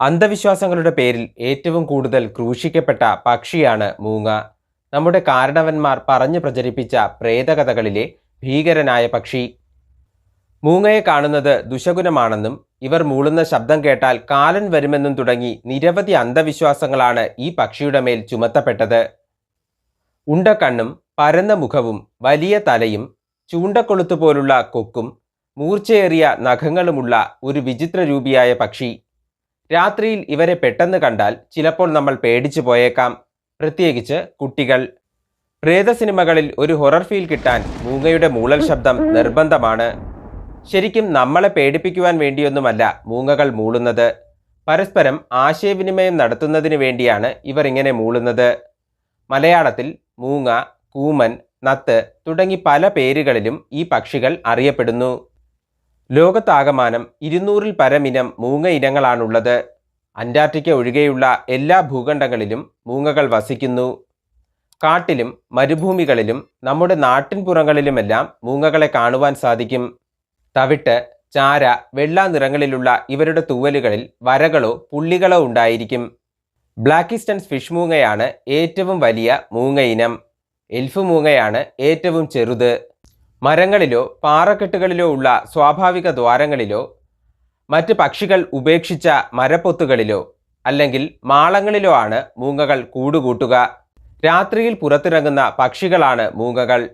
അന്ധവിശ്വാസങ്ങളുടെ പേരിൽ ഏറ്റവും കൂടുതൽ ക്രൂശിക്കപ്പെട്ട പക്ഷിയാണ് മൂങ്ങ. നമ്മുടെ കാരണവന്മാർ പറഞ്ഞു പ്രചരിപ്പിച്ച പ്രേതകഥകളിലെ ഭീകരനായ പക്ഷി. മൂങ്ങയെ കാണുന്നത് ദുശകുനമാണെന്നും ഇവർ മൂളുന്ന ശബ്ദം കേട്ടാൽ കാലൻ വരുമെന്നും തുടങ്ങി നിരവധി അന്ധവിശ്വാസങ്ങളാണ് ഈ പക്ഷിയുടെ മേൽ ചുമത്തപ്പെട്ടത്. ഉണ്ടക്കണ്ണും പരന്ന മുഖവും വലിയ തലയും ചൂണ്ടക്കൊളുത്തു പോലുള്ള കൊക്കും മൂർച്ചയേറിയ നഖങ്ങളുമുള്ള ഒരു വിചിത്രരൂപിയായ പക്ഷി രാത്രിയിൽ ഇവരെ പെട്ടെന്ന് കണ്ടാൽ ചിലപ്പോൾ നമ്മൾ പേടിച്ചു പോയേക്കാം. പ്രത്യേകിച്ച് കുട്ടികൾ. പ്രേത സിനിമകളിൽ ഒരു ഹൊറർ ഫീൽ കിട്ടാൻ മൂങ്ങയുടെ മൂളൽ ശബ്ദം നിർബന്ധമാണ്. ശരിക്കും നമ്മളെ പേടിപ്പിക്കുവാൻ വേണ്ടിയൊന്നുമല്ല മൂങ്ങകൾ മൂളുന്നത്. പരസ്പരം ആശയവിനിമയം നടത്തുന്നതിന് വേണ്ടിയാണ് ഇവർ ഇങ്ങനെ മൂളുന്നത്. മലയാളത്തിൽ മൂങ്ങ കൂമൻ നത്ത് തുടങ്ങി പല പേരുകളിലും ഈ പക്ഷികൾ അറിയപ്പെടുന്നു. ലോകത്താകമാനം ഇരുന്നൂറിൽ പരമിനം മൂങ്ങ ഇനങ്ങളാണുള്ളത്. അന്റാർട്ടിക്ക ഒഴികെയുള്ള എല്ലാ ഭൂഖണ്ഡങ്ങളിലും മൂങ്ങകൾ വസിക്കുന്നു. കാട്ടിലും മരുഭൂമികളിലും നമ്മുടെ നാട്ടിൻപുറങ്ങളിലുമെല്ലാം മൂങ്ങകളെ കാണുവാൻ സാധിക്കും. തവിട്ട് ചാര വെള്ള നിറങ്ങളിലുള്ള ഇവരുടെ തൂവലുകളിൽ വരകളോ പുള്ളികളോ ഉണ്ടായിരിക്കും. ബ്ലാക്കിസ്റ്റൺസ് ഫിഷ് മൂങ്ങയാണ് ഏറ്റവും വലിയ മൂങ്ങ ഇനം. എൽഫ് മൂങ്ങയാണ് ഏറ്റവും ചെറുത്. മരങ്ങളിലോ പാറക്കെട്ടുകളിലോ ഉള്ള സ്വാഭാവിക ദ്വാരങ്ങളിലോ മറ്റ് പക്ഷികൾ ഉപേക്ഷിച്ച മരപ്പൊത്തുകളിലോ അല്ലെങ്കിൽ മാളങ്ങളിലോ ആണ് മൂങ്ങകൾ കൂടുകൂട്ടുക. രാത്രിയിൽ പുറത്തിറങ്ങുന്ന പക്ഷികളാണ് മൂങ്ങകൾ.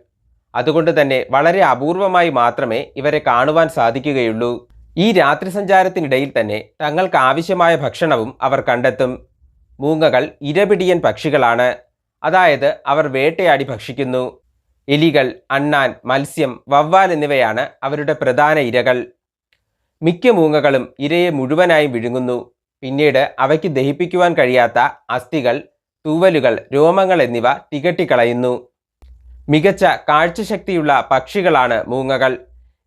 അതുകൊണ്ട് തന്നെ വളരെ അപൂർവമായി മാത്രമേ ഇവരെ കാണുവാൻ സാധിക്കുകയുള്ളൂ. ഈ രാത്രി സഞ്ചാരത്തിനിടയിൽ തന്നെ തങ്ങൾക്ക് ആവശ്യമായ ഭക്ഷണവും അവർ കണ്ടെത്തും. മൂങ്ങകൾ ഇരപിടിയൻ പക്ഷികളാണ്. അതായത് അവർ വേട്ടയാടി ഭക്ഷിക്കുന്നു. എലികൾ അണ്ണാൻ മത്സ്യം വവ്വാൽ എന്നിവയാണ് അവരുടെ പ്രധാന ഇരകൾ. മിക്ക മൂങ്ങകളും ഇരയെ മുഴുവനായും വിഴുങ്ങുന്നു. പിന്നീട് അവയ്ക്ക് ദഹിപ്പിക്കുവാൻ കഴിയാത്ത അസ്ഥികൾ തൂവലുകൾ രോമങ്ങൾ എന്നിവ തികട്ടിക്കളയുന്നു. മികച്ച കാഴ്ചശക്തിയുള്ള പക്ഷികളാണ് മൂങ്ങകൾ.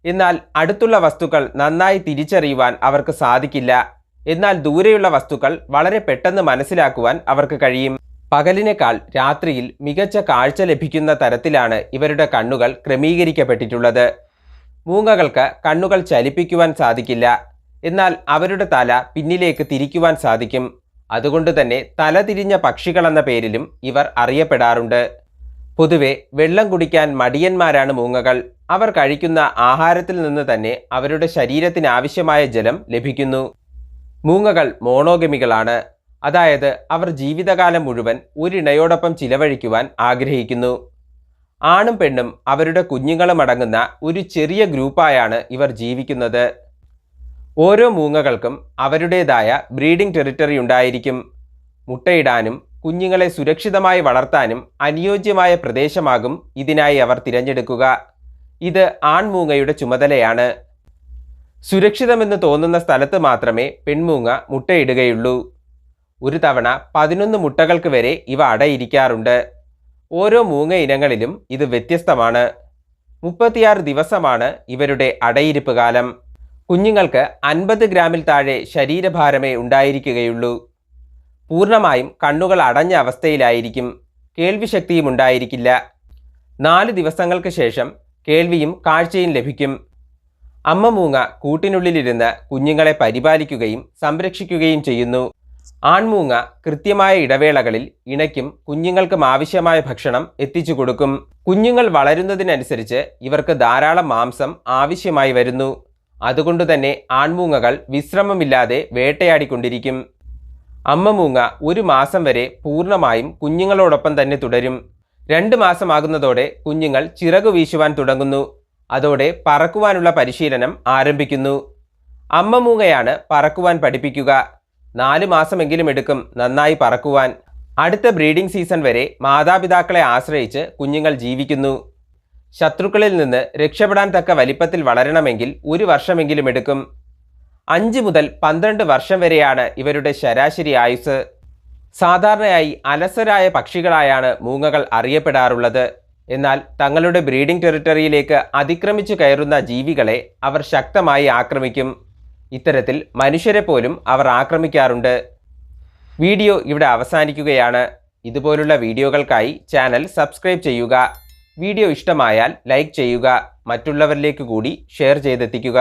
എന്നാൽ അടുത്തുള്ള വസ്തുക്കൾ നന്നായി തിരിച്ചറിയുവാൻ അവർക്ക് സാധിക്കില്ല. എന്നാൽ ദൂരെയുള്ള വസ്തുക്കൾ വളരെ പെട്ടെന്ന് മനസ്സിലാക്കുവാൻ അവർക്ക് കഴിയും. പകലിനേക്കാൾ രാത്രിയിൽ മികച്ച കാഴ്ച ലഭിക്കുന്ന തരത്തിലാണ് ഇവരുടെ കണ്ണുകൾ ക്രമീകരിക്കപ്പെട്ടിട്ടുള്ളത്. മൂങ്ങകൾക്ക് കണ്ണുകൾ ചലിപ്പിക്കുവാൻ സാധിക്കില്ല. എന്നാൽ അവരുടെ തല പിന്നിലേക്ക് തിരിക്കുവാൻ സാധിക്കും. അതുകൊണ്ട് തന്നെ തല തിരിഞ്ഞ പക്ഷികളെന്ന പേരിലും ഇവർ അറിയപ്പെടാറുണ്ട്. പൊതുവെ വെള്ളം കുടിക്കാൻ മടിയന്മാരാണ് മൂങ്ങകൾ. അവർ കഴിക്കുന്ന ആഹാരത്തിൽ നിന്ന് തന്നെ അവരുടെ ശരീരത്തിന് ആവശ്യമായ ജലം ലഭിക്കുന്നു. മൂങ്ങകൾ മോണോഗമികളാണ്. അതായത് അവർ ജീവിതകാലം മുഴുവൻ ഒരിണയോടൊപ്പം ചിലവഴിക്കുവാൻ ആഗ്രഹിക്കുന്നു. ആണും പെണ്ണും അവരുടെ കുഞ്ഞുങ്ങളും അടങ്ങുന്ന ഒരു ചെറിയ ഗ്രൂപ്പായാണ് ഇവർ ജീവിക്കുന്നത്. ഓരോ മൂങ്ങകൾക്കും അവരുടേതായ ബ്രീഡിംഗ് ടെറിട്ടറി ഉണ്ടായിരിക്കും. മുട്ടയിടാനും കുഞ്ഞുങ്ങളെ സുരക്ഷിതമായി വളർത്താനും അനുയോജ്യമായ പ്രദേശമാകും ഇതിനായി അവർ തിരഞ്ഞെടുക്കുക. ഇത് ആൺമൂങ്ങയുടെ ചുമതലയാണ്. സുരക്ഷിതമെന്ന് തോന്നുന്ന സ്ഥലത്ത് മാത്രമേ പെൺമൂങ്ങ മുട്ടയിടുകയുള്ളൂ. ഒരു തവണ പതിനൊന്ന് മുട്ടകൾക്ക് വരെ ഇവ അടയിരിക്കാറുണ്ട്. ഓരോ മൂങ്ങ ഇനങ്ങളിലും ഇത് വ്യത്യസ്തമാണ്. മുപ്പത്തിയാറ് ദിവസമാണ് ഇവരുടെ അടയിരിപ്പ് കാലം. കുഞ്ഞുങ്ങൾക്ക് അൻപത് ഗ്രാമിൽ താഴെ ശരീരഭാരമേ ഉണ്ടായിരിക്കുകയുള്ളൂ. പൂർണമായും കണ്ണുകൾ അടഞ്ഞ അവസ്ഥയിലായിരിക്കും. കേൾവിശക്തിയും ഉണ്ടായിരിക്കില്ല. നാല് ദിവസങ്ങൾക്ക് ശേഷം കേൾവിയും കാഴ്ചയും ലഭിക്കും. അമ്മ മൂങ്ങ കൂട്ടിനുള്ളിലിരുന്ന് കുഞ്ഞുങ്ങളെ പരിപാലിക്കുകയും സംരക്ഷിക്കുകയും ചെയ്യുന്നു. ആൺമൂങ്ങ കൃത്യമായ ഇടവേളകളിൽ ഇണയ്ക്കും കുഞ്ഞുങ്ങൾക്കും ആവശ്യമായ ഭക്ഷണം എത്തിച്ചു കൊടുക്കും. കുഞ്ഞുങ്ങൾ വളരുന്നതിനനുസരിച്ച് ഇവർക്ക് ധാരാളം മാംസം ആവശ്യമായി വരുന്നു. അതുകൊണ്ട് തന്നെ ആൺമൂങ്ങകൾ വിശ്രമമില്ലാതെ വേട്ടയാടിക്കൊണ്ടിരിക്കും. അമ്മമൂങ്ങ ഒരു മാസം വരെ പൂർണമായും കുഞ്ഞുങ്ങളോടൊപ്പം തന്നെ തുടരും. രണ്ട് മാസമാകുന്നതോടെ കുഞ്ഞുങ്ങൾ ചിറകു വീശുവാൻ തുടങ്ങുന്നു. അതോടെ പറക്കുവാനുള്ള പരിശീലനം ആരംഭിക്കുന്നു. അമ്മമൂങ്ങയാണ് പറക്കുവാൻ പഠിപ്പിക്കുക. നാല് മാസമെങ്കിലും എടുക്കും നന്നായി പറക്കുവാൻ. അടുത്ത ബ്രീഡിംഗ് സീസൺ വരെ മാതാപിതാക്കളെ ആശ്രയിച്ച് കുഞ്ഞുങ്ങൾ ജീവിക്കുന്നു. ശത്രുക്കളിൽ നിന്ന് രക്ഷപ്പെടാൻ തക്ക വലിപ്പത്തിൽ വളരണമെങ്കിൽ ഒരു വർഷമെങ്കിലും എടുക്കും. അഞ്ച് മുതൽ പന്ത്രണ്ട് വർഷം വരെയാണ് ഇവരുടെ ശരാശരി ആയുസ് സാധാരണയായി അലസരായ പക്ഷികളായാണ് മൂങ്ങകൾ അറിയപ്പെടാറുള്ളത്. എന്നാൽ തങ്ങളുടെ ബ്രീഡിംഗ് ടെറിട്ടറിയിലേക്ക് അതിക്രമിച്ചു കയറുന്ന ജീവികളെ അവർ ശക്തമായി ആക്രമിക്കും. ഇത്തരത്തിൽ മനുഷ്യരെ പോലും അവർ ആക്രമിക്കാറുണ്ട്. വീഡിയോ ഇവിടെ അവസാനിക്കുകയാണ്. ഇതുപോലുള്ള വീഡിയോകൾക്കായി ചാനൽ സബ്സ്ക്രൈബ് ചെയ്യുക. വീഡിയോ ഇഷ്ടമായാൽ ലൈക്ക് ചെയ്യുക. മറ്റുള്ളവരിലേക്ക് കൂടി ഷെയർ ചെയ്തെത്തിക്കുക.